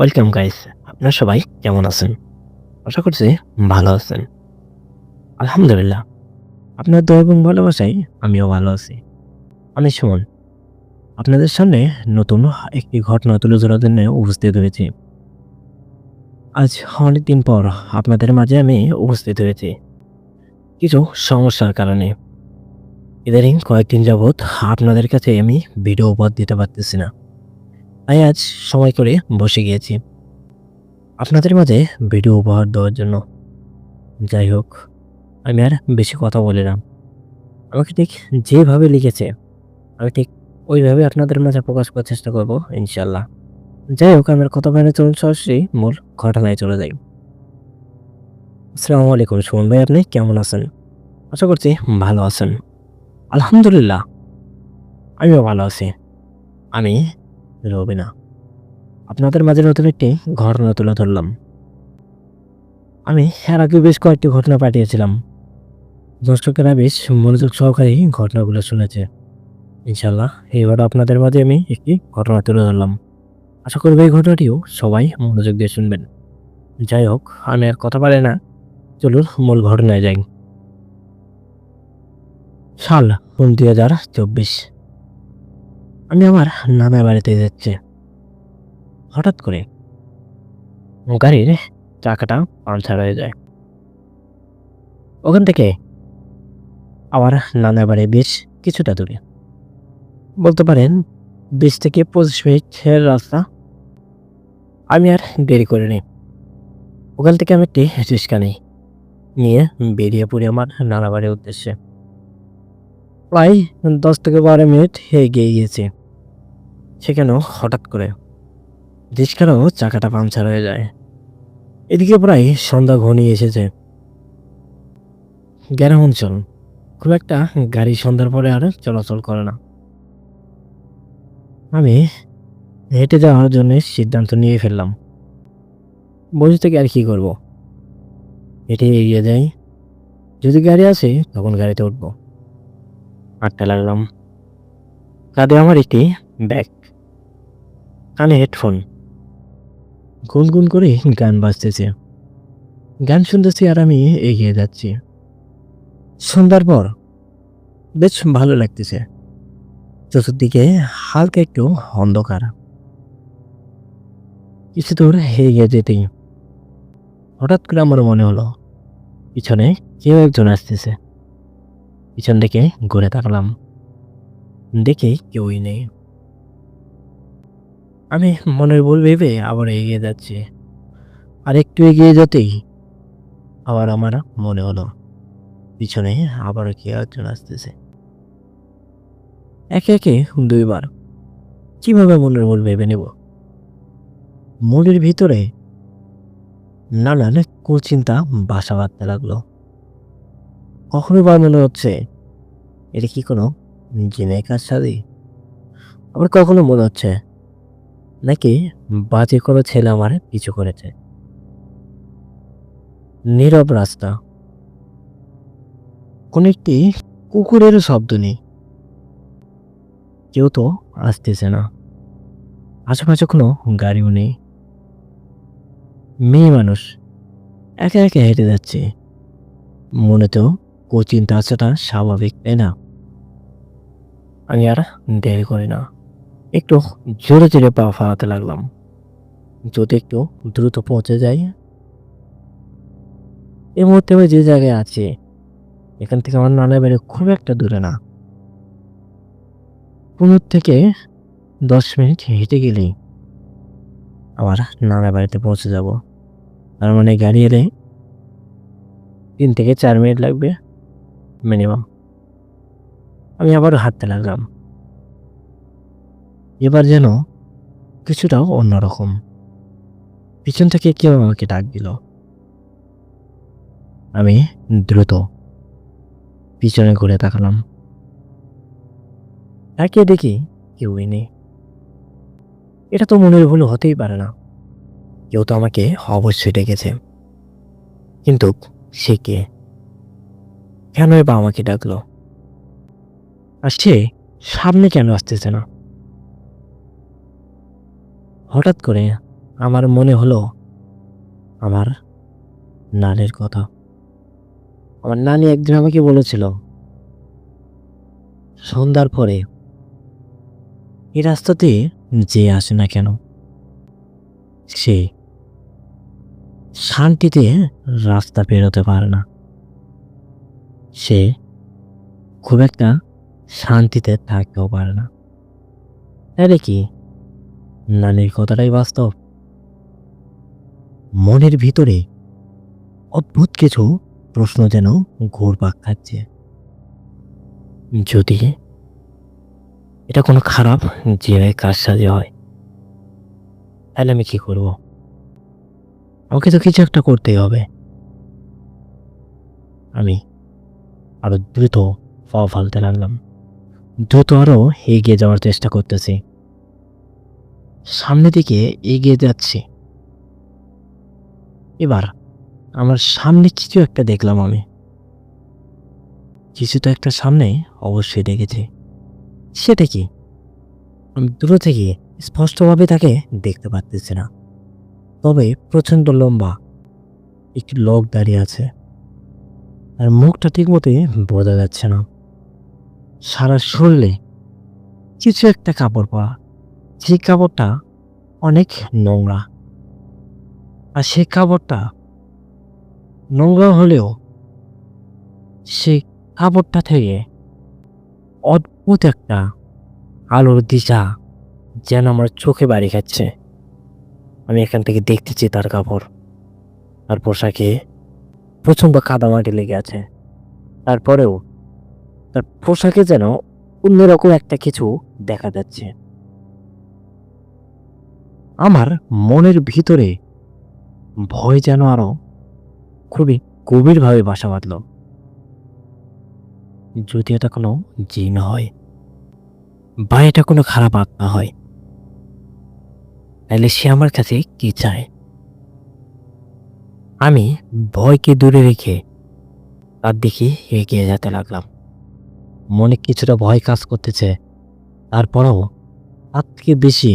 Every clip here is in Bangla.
ওয়েলকাম গাইস আপনার সবাই কেমন আছেন? আশা করছি ভালো আছেন। আলহামদুলিল্লাহ। আপনার দয়া এবং ভালোবাসায় আমিও ভালো আছি। আমি সুমন। আপনাদের সামনে নতুন একটি ঘটনা তুলে ধরার জন্য উপস্থিত হয়েছি। আজ অনেক দিন পর আপনাদের মাঝে আমি উপস্থিত হয়েছি। কিছু সমস্যার কারণে। ইদানিং কয়েকদিন যাবৎ আপনাদের কাছে আমি ভিডিও উপহার দিতে পারতেছি না। তাই আজ সময় করে বসে গিয়েছি। আপনাদের মাঝে ভিডিও উপহার দেওয়ার জন্য। যাই হোক, আমি আর বেশি কথা বলে না। আমাকে ঠিক যেভাবে লিখেছে, আমি ঠিক ওইভাবে আপনাদের মাঝে প্রকাশ করার চেষ্টা করব ইনশাল্লাহ যাই হোক, আমার কথা বাইরে চলুন, সরাসরি মূল ঘটনায় চলে যাই। আসসালামু আলাইকুম, সুমন ভাই, আপনি কেমন আছেন? আশা করছি ভালো আছেন। আলহামদুলিল্লাহ, আমিও ভালো আছি। আমি রবিনা। আপনাদের মাঝে নতুন একটি ঘটনা তুলে ধরলাম। আমি এর আগে বেশ কয়েকটি ঘটনা পাঠিয়েছিলাম। দর্শকেরা বেশ মনোযোগ সহকারে ঘটনাগুলো শুনেছে। ইনশাল্লাহ এবার আপনাদের মাঝে আমি একটি ঘটনা তুলে ধরলাম। আশা করব এই ঘটনাটিও সবাই মনোযোগ দিয়ে শুনবেন। যাই হোক, আমি আর কথা পারে না। চলুন মূল ঘটনায় যাই। সাল দুই হাজার চব্বিশ। আমি আমার নানা বাড়িতে যাচ্ছি। হঠাৎ করে গাড়ির চাকাটা পাংচার হয়ে যায়। ওখান থেকে আমার নানা বাড়ি বেশ কিছুটা দূরে। বলতে পারেন বিশ থেকে পঁচিশ মিনিটের রাস্তা। আমি আর দেরি করে নিই। ওখান থেকে আমি একটি রিক্সা নিই। নিয়ে বেরিয়ে পড়ি আমার নানা বাড়ির উদ্দেশ্যে। প্রায় দশ থেকে বারো মিনিট এগিয়ে গিয়েছে। সেখানেও হঠাৎ করে? রিক্সারও চাকাটা পাংচার হয়ে যায়? এদিকে প্রায় সন্ধ্যা ঘনিয়ে এসেছে। গ্রাম অঞ্চল। খুব একটা গাড়ি সন্ধ্যার পরে আর চলাচল করে না। আমি হেঁটে যাওয়ার জন্য সিদ্ধান্ত নিয়ে ফেললাম। বসে থেকে আর কি করব? হেঁটে এগিয়ে যাই। যদি গাড়ি আসে, তখন গাড়িতে উঠবো। হাঁটতে লাগলাম। কাঁধে আমার একটি ব্যাগ। কানে হেডফোন। গুনগুন করে গান বাজতেছে। গান শুনতেছি আর আমি এগিয়ে যাচ্ছি। সন্ধ্যার পর বেশ ভালো লাগতেছে। চতুর্দিকে হালকা একটু অন্ধকার। কিছু দূর এগিয়ে যেতেই হঠাৎ করে আমার মনে হলো, পিছনে কেউ একজন আসতেছে। পিছন দিকে ঘুরে তাকালাম। দেখে কেউই নেই। আমি মনের ভুল ভেবে আবার এগিয়ে যাচ্ছি। আর একটু এগিয়ে যেতেই আবার আমার মনে হলো, পিছনে আবার কে একজন আসতেছে। একে একে দুইবার কীভাবে মনের ভুল ভেবে নেব? মনের ভিতরে নানান কুচিন্তা বাসা বাঁধতে লাগল। কখনো বা মনে হচ্ছে, এটা কি কোনো জিনের কাজ সাদি আবার কখনো মনে হচ্ছে নাকি বাজে কোনো ছেলে আমার পিছু করেছে? নীরব রাস্তা। কোন একটি কুকুরের শব্দ নেই। কেউ তো আসতেছে না। আশেপাশে কোনো গাড়িও নেই। মেয়ে মানুষ একে একে হেঁটে যাচ্ছে। মনে তো কোচিন্তা আসাটা স্বাভাবিক, তাই না? আমি আর দেরি করি না। একটু জোরে জোরে পা ফালাতে লাগলাম। যদি একটু দ্রুত পৌঁছে যাই। এই মুহূর্তে আমি যে জায়গায় আছি, এখান থেকে আমার নানা বাড়ি খুব একটা দূরে না। পনেরো থেকে দশ মিনিট হেঁটে গেলেই আমার নানা বাড়িতে পৌঁছে যাব। তার মানে গাড়ি এলে তিন থেকে চার মিনিট লাগবে মিনিমাম আমি আবার হাঁটতে লাগলাম। এবার যেন কিছুটাও অন্যরকম। পিছন থেকে কেউ আমাকে ডাক দিল। আমি দ্রুত পিছনে ঘুরে তাকালাম। তাকিয়ে দেখি কেউই নেই। এটা তো মনের ভুল হতেই পারে না। কেউ তো আমাকে অবশ্যই ডেকেছে। কিন্তু সে কে? কেনই বা আমাকে ডাকলো? আর সে সামনে কেন আসতেছে না? হঠাৎ করে আমার মনে হলো আমার নানির কথা। আমার নানি একদিন আমাকে বলেছিল, সন্ধ্যার পরে এই রাস্তাতে যে আসে না কেন, সে শান্তিতে রাস্তা পেরোতে পারে না। সে খুব একটা শান্তিতে থাকতেও পারে না। তাহলে কি? নানির কথাটাই বাস্তব। মনের ভিতরে অদ্ভুত কিছু প্রশ্ন যেন ঘুরপাক খাচ্ছে। যদি এটা কোনো খারাপ জিনের কাজ সাজে হয়, তাহলে আমি কি করব? আমাকে তো কিছু একটা করতেই হবে। আমি আরও দ্রুত পা ফালতে লাগলাম দ্রুত আরও এগিয়ে যাওয়ার চেষ্টা করতেছি। সামনের দিকে এগিয়ে যাচ্ছি। এবার আমার সামনে কিছু একটা দেখলাম আমি। কিছু তো একটা সামনে অবশ্যই দেখেছি। সেটা কি? আমি দূর থেকে স্পষ্টভাবে তাকে দেখতে পারতেছি না। তবে প্রচণ্ড লম্বা একটি লোক দাঁড়িয়ে আছে। আর মুখটা ঠিক মতো বোঝা যাচ্ছে না। সারা শরীরে কিছু একটা কাপড় পাওয়া সেই কাপড়টা অনেক নোংরা। আর সেই কাপড়টা নোংরা হলেও সেই কাপড়টা থেকে অদ্ভুত একটা আলোর দিশা যেন আমার চোখে বাড়ি খাচ্ছে। আমি এখান থেকে দেখতেছি তার কাপড়। তার পোশাকে প্রচণ্ড কাদামাটি লেগে আছে। তারপরেও তার পোশাকে যেন অন্যরকম একটা কিছু দেখা যাচ্ছে। আমার মনের ভিতরে ভয় যেন আরও খুবই গভীরভাবে বাসা বাঁধল। যদি এটা কোনো জিন হয় বা এটা কোনো খারাপ আত্মা হয়, তাহলে সে আমার কাছে কি চায়? আমি ভয়কে দূরে রেখে তার দিকে এগিয়ে যেতে লাগলাম। মনে কিছুটা ভয় কাজ করতেছে, তারপরেও তার থেকে বেশি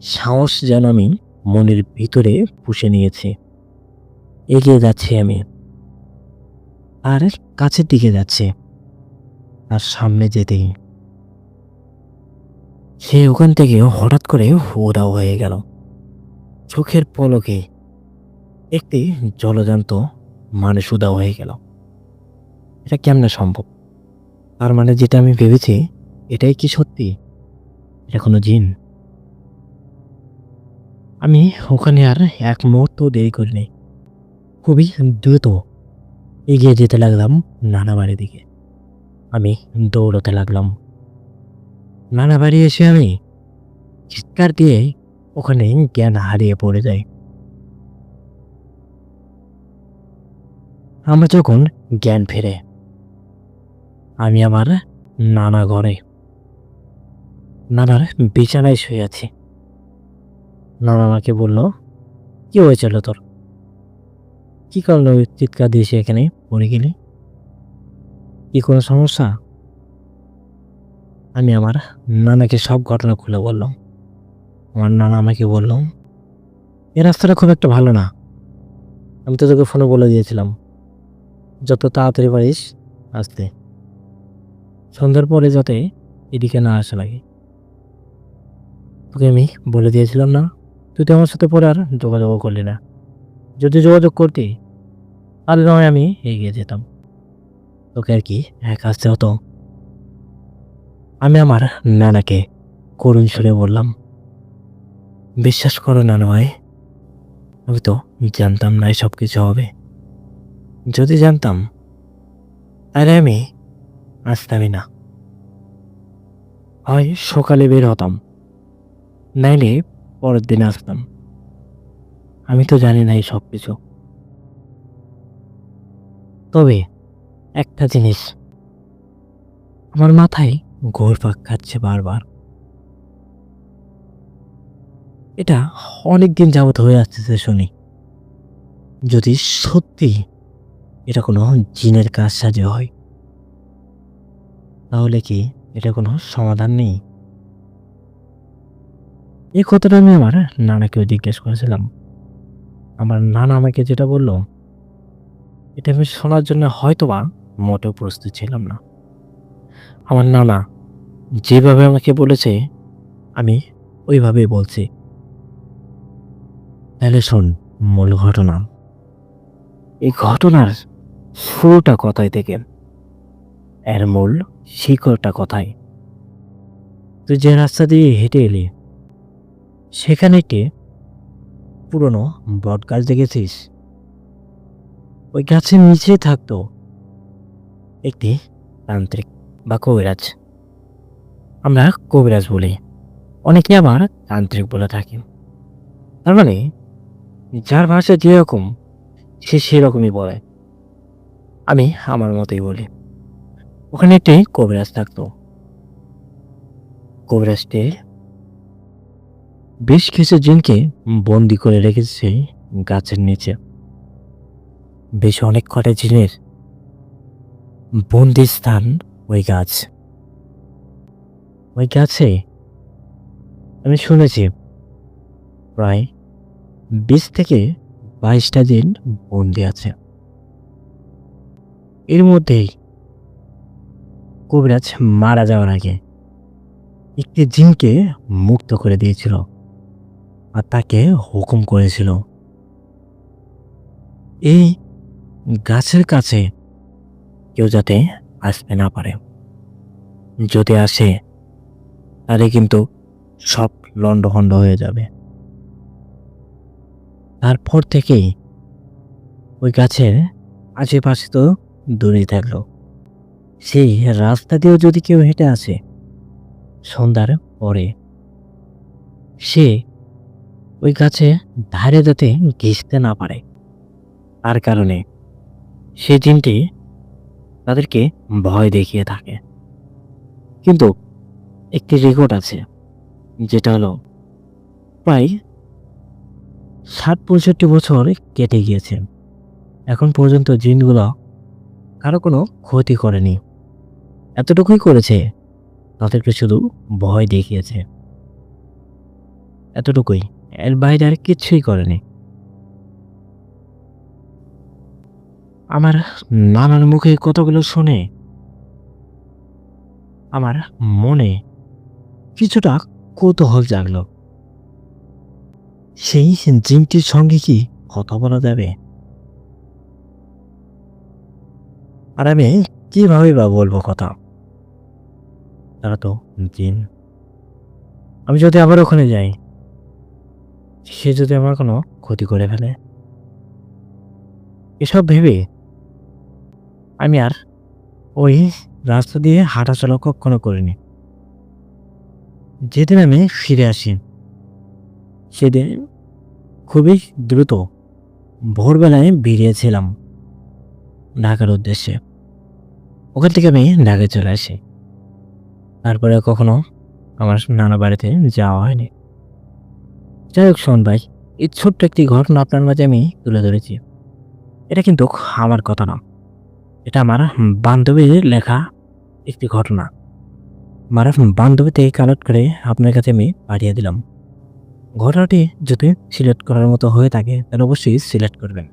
সাহস যেন আমি মনের ভিতরে পুষে নিয়েছি। এগিয়ে যাচ্ছি আমি। আর কাছের দিকে যাচ্ছে। আর সামনে যেতেই। সে ওখান থেকে হঠাৎ করে উদাও হয়ে গেল। চোখের পলকে একটি জলজান্ত মানুষ উদাও হয়ে গেল। এটা কেমনে সম্ভব? তার মানে যেটা আমি ভেবেছি, এটাই কি সত্যি? এটা কোনো জিন? আমি ওখানে আর এক মুহূর্ত দেরি করিনি। খুবই দ্রুত এগিয়ে যেতে লাগলাম নানা বাড়ির দিকে। আমি দৌড়তে লাগলাম। নানা বাড়ি এসে আমি চিৎকার দিয়ে ওখানে জ্ঞান হারিয়ে পড়ে যাই। আমার যখন জ্ঞান ফেরে, আমি আমার নানা ঘরে, নানার বিছানায় শুয়ে আছি। নানা আমাকে বলল, কি হয়েছিল তোর? কি কারণে ওই চিৎকার দিয়েছি এখানে? পড়ে গেলি? কি কোনো সমস্যা? আমি আমার নানাকে সব ঘটনা খুলে বললাম। আমার নানা আমাকে বলল, এ রাস্তাটা খুব একটা ভালো না। আমি তো তোকে ফোনে বলে দিয়েছিলাম, যত তাড়াতাড়ি পারিস আসতে। সন্ধ্যার পরে যাতে এদিকে না আসা লাগে। তোকে আমি বলে দিয়েছিলাম না তুই তো আমার সাথে পরে আর যোগাযোগ করলি না। যদি যোগাযোগ করতি, তাহলে নয় আমি এগিয়ে যেতাম। তোকে আর কি এক আসতে হতো আমি আমার নানাকে করুণ সুরে বললাম, বিশ্বাস করো নানা ভাই আমি তো জানতাম না সব কিছু হবে। যদি জানতাম, তাহলে আমি আসতামই না। হয় সকালে বের হতাম। নাইলে পরের দিন আসতাম। আমি তো জানি না এই সব কিছু তবে একটা জিনিস, আমার মাথায় ঘোরপাক খাচ্ছে বারবার। এটা অনেক দিন যাবত হয়ে আসতেছে শুনি। যদি সত্যি এটা কোনো জিনের কাজ সাজে হয়, তাহলে কি এটা কোনো সমাধান নেই? এই কথাটা আমি আমার নানাকেও জিজ্ঞেস করেছিলাম। আমার নানা আমাকে যেটা বলল, এটা আমি শোনার জন্য হয়তোবা মোটেও প্রস্তুত ছিলাম না। আমার নানা যেভাবে আমাকে বলেছে, আমি ওইভাবেই বলছি। তাহলে শোন, মূল ঘটনা। এই ঘটনার শুরুটা কথায় থেকে? এর মূল শিকড়টা কথায়? তুই যে রাস্তা দিয়ে হেঁটে এলি সেখানে একটি পুরনো বট গাছ দেখেছিস? ওই গাছের নিচে থাকতো একটি তান্ত্রিক বা কবিরাজ। আমরা কবিরাজ বলি। অনেকে আবার তান্ত্রিক বলে থাকি তার মানে যার ভাষা যেরকম, সে সেরকমই বলে। আমি আমার মতোই বলি। ওখানে একটি কবিরাজ থাকতো। কবিরাজটি বেশ কিছু জিনকে বন্দি করে রেখেছে গাছের নিচে। বেশ অনেক কটা জিনের বন্দি স্থান ওই গাছ। ওই গাছে আমি শুনেছি প্রায় বিশ থেকে বাইশটা দিন বন্দি আছে। এর মধ্যেই কবিরাজ মারা যাওয়ার আগে একটি জিনকে মুক্ত করে দিয়েছিল। আর তাকে হুকুম করেছিল। এই গাছের কাছে কেউ যাতে আসতে না পারে। যদি আসে, তাহলে কিন্তু সব লণ্ডভণ্ড হয়ে যাবে। তারপর থেকেই ওই গাছের আশেপাশে তো দূরে থাকল। সেই রাস্তা দিয়েও যদি কেউ হেঁটে আসে, সন্ধ্যার পরে সে ওই গাছে ধারে যাতে ঘেঁষতে না পারে। তার কারণে সে জিনটি তাদেরকে ভয় দেখিয়ে থাকে। কিন্তু একটি রেকর্ড আছে, যেটা হলো প্রায় ষাট পঁয়ষট্টি বছর কেটে গিয়েছে। এখন পর্যন্ত জিনগুলো কারও কোনো ক্ষতি করেনি। এতটুকুই করেছে, তাদেরকে শুধু ভয় দেখিয়েছে। এতটুকুই। এর বাইরে আর কিচ্ছুই করেনি। আমার নানার মুখে কতগুলো শুনে, আমার মনে কিছুটা কৌতূহল জাগলো। সেই জিনটির সঙ্গে কি কথা বলা যাবে? আর আমি কীভাবে বা বলব কথা? তারা তো জিন। আমি যদি আবার ওখানে যাই সে যদি আমার কোনো ক্ষতি করে ফেলে? এসব ভেবে আমি আর ওই রাস্তা দিয়ে হাঁটাচলা কখনো করিনি। যেদিন আমি ফিরে আসি, সেদিন খুবই দ্রুত ভোরবেলায় বেরিয়েছিলাম ঢাকার উদ্দেশ্যে। ওখান থেকে আমি ঢাকায় চলে আসি। তারপরে কখনো আমার নানা বাড়িতে যাওয়া হয়নি। যাই হোক, শোন ভাই, এই ছোট্ট একটি ঘটনা আপনার মাঝে আমি তুলে ধরেছি। এটা কিন্তু আমার কথা না। এটা আমার বান্ধবীর লেখা একটি ঘটনা। আমার বান্ধবী থেকে কালেক্ট করে আপনার কাছে আমি পাঠিয়ে দিলাম। ঘটনাটি যদি সিলেক্ট করার মতো হয়ে থাকে, তাহলে অবশ্যই সিলেক্ট করবেন।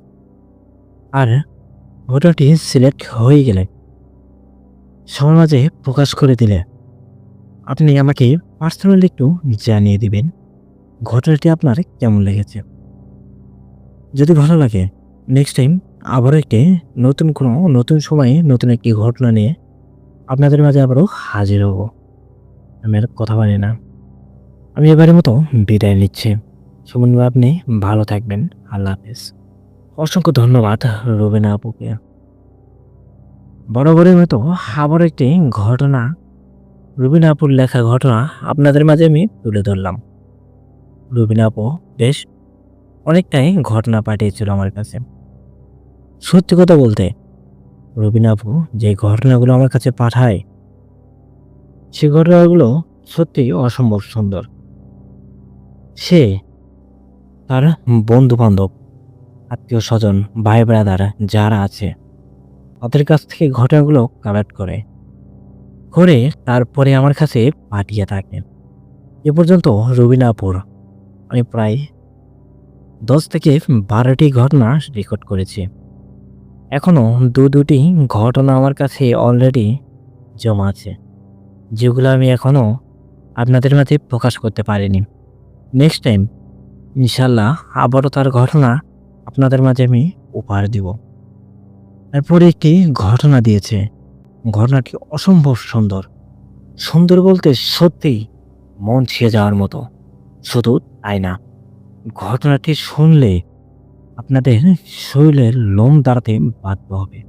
আর ঘটনাটি সিলেক্ট হয়ে গেলে সবার মাঝে প্রকাশ করে দিলে আপনি আমাকে পার্সোনালি একটু জানিয়ে দিবেন। ঘটনাটি আপনার কেমন লেগেছে? যদি ভালো লাগে নেক্সট টাইম আবারও একটি নতুন কোনো নতুন সময়ে নতুন একটি ঘটনা নিয়ে আপনাদের মাঝে আবারও হাজির হব। আমি আর কথা বলি না। আমি এবারের মতো বিদায় নিচ্ছি। সুমন ভাই, আপনি ভালো থাকবেন। আল্লাহ হাফেজ। অসংখ্য ধন্যবাদ রবিনা আপুকে। বরাবরের মতো আবার একটি ঘটনা রুবিনা আপুর লেখা ঘটনা আপনাদের মাঝে আমি তুলে ধরলাম। রুবিনা আপু বেশ অনেকটাই ঘটনা পাঠিয়েছিল আমার কাছে। সত্যি কথা বলতে রবিনা আপু যে ঘটনাগুলো আমার কাছে পাঠায়, সে ঘটনাগুলো সত্যিই অসম্ভব সুন্দর। সে তার বন্ধু বান্ধব আত্মীয় স্বজন ভাই ব্রাদার যারা আছে, তাদের কাছ থেকে ঘটনাগুলো কালেক্ট করে করে তারপরে আমার কাছে পাঠিয়ে থাকে। এ পর্যন্ত রবিনাপুর আমি প্রায় দশ থেকে বারোটি ঘটনা রেকর্ড করেছি। এখনও দু দুটি ঘটনা আমার কাছে অলরেডি জমা আছে, যেগুলো আমি এখনও আপনাদের মাঝে প্রকাশ করতে পারিনি। নেক্সট টাইম ইনশাল্লাহ আবারও তার ঘটনা আপনাদের মাঝে আমি উপহার দিব। তারপরে একটি ঘটনা দিয়েছে। ঘটনাটি অসম্ভব সুন্দর। সুন্দর বলতে সত্যিই মন ছিঁড়ে যাওয়ার মতো। শুধু তাই না, ঘটনাটি শুনলে আপনাদের শরীরের লোম দাঁড়াতে বাধ্য হবে।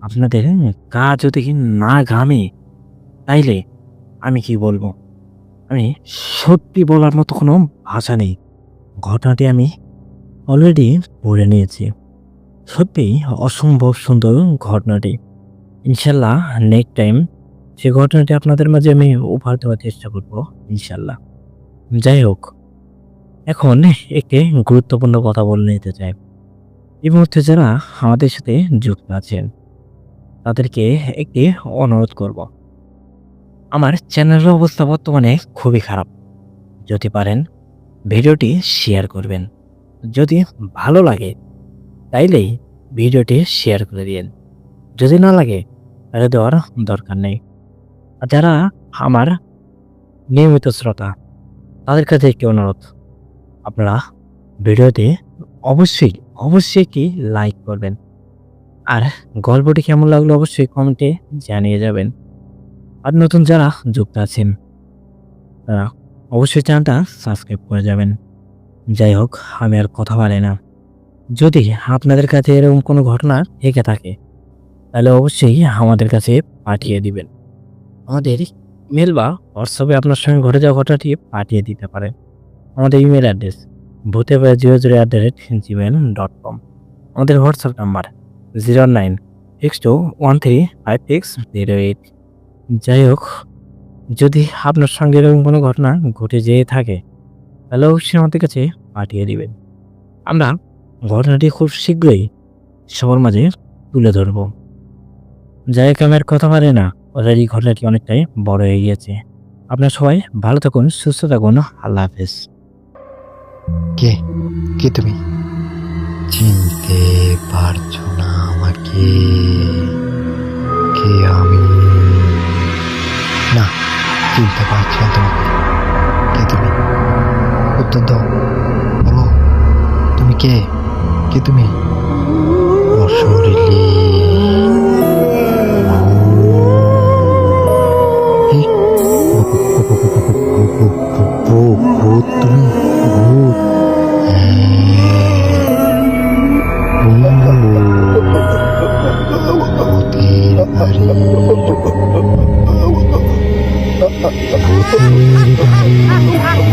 আপনাদের গা যদি না ঘামে, তাইলে আমি কি বলব? আমি সত্যি বলার মতো কোনো ভাষা নেই। ঘটনাটি আমি অলরেডি পড়ে নিয়েছি। সত্যিই অসম্ভব সুন্দর ঘটনাটি। ইনশাল্লাহ নেক্সট টাইম সে ঘটনাটি আপনাদের মাঝে আমি উপহার দেওয়ার চেষ্টা করব ইনশাল্লাহ যাই হোক, এখন একটি গুরুত্বপূর্ণ কথা বলে নিতে চাই। এই মুহূর্তে যারা আমাদের সাথে যুক্ত আছেন, তাদেরকে একটি অনুরোধ করব। আমার চ্যানেলের অবস্থা বর্তমানে খুবই খারাপ। যদি পারেন, ভিডিওটি শেয়ার করবেন। যদি ভালো লাগে, তাইলেই ভিডিওটি শেয়ার করে দিন যদি না লাগে, তাহলে দেওয়ার দরকার নেই। যারা আমার নিয়মিত শ্রোতা তাদের কাছে একটি অনুরোধ। আপনারা ভিডিওতে অবশ্যই অবশ্যই কি লাইক করবেন। আর গল্পটি কেমন লাগল অবশ্যই কমেন্টে জানিয়ে যাবেন। আর নতুন যারা যুক্ত আছেন, তারা অবশ্যই চ্যানেলটা সাবস্ক্রাইব করে যাবেন। যাই হোক, আমি আর কথা বলে না। যদি আপনাদের কাছে এরকম কোনো ঘটনা থেকে থাকে, তাহলে অবশ্যই আমাদের কাছে পাঠিয়ে দিবেন। আমাদের ইমেল বা হোয়াটসঅ্যাপে আপনার সঙ্গে ঘটে যাওয়া ঘটনাটি পাঠিয়ে দিতে পারেন। আমাদের ইমেল অ্যাড্রেস ভূতে পারে zero zero at the rate Gmail dot com আমাদের WhatsApp number zero nine six two one three five six zero eight যাই হোক, যদি আপনার সঙ্গে এরকম কোনো ঘটনা ঘটে যেয়ে থাকে, তাহলে অবশ্যই আমাদের কাছে পাঠিয়ে দিবেন। আমরা ঘটনাটি খুব শীঘ্রই সবার মাঝে তুলে ধরব। যাই হোক, আমি আর কথা পারে না। অলরেডি ঘটনাটি অনেকটাই বড় হয়ে গিয়েছে। আপনার সবাই ভালো থাকুন, সুস্থ থাকুন। আল্লাহ হাফেজ। কে? কে তুমি? চিনতে পারছ না আমাকে। কে আমি? না, চিনতে পারছি না তোমাকে। কে তুমি? উত্তর দাও। বলো তুমি কে? কে তুমি? অশরীরী ভূত তুমি ভূত ভূতের বাড়ি ভূতের বাড়ি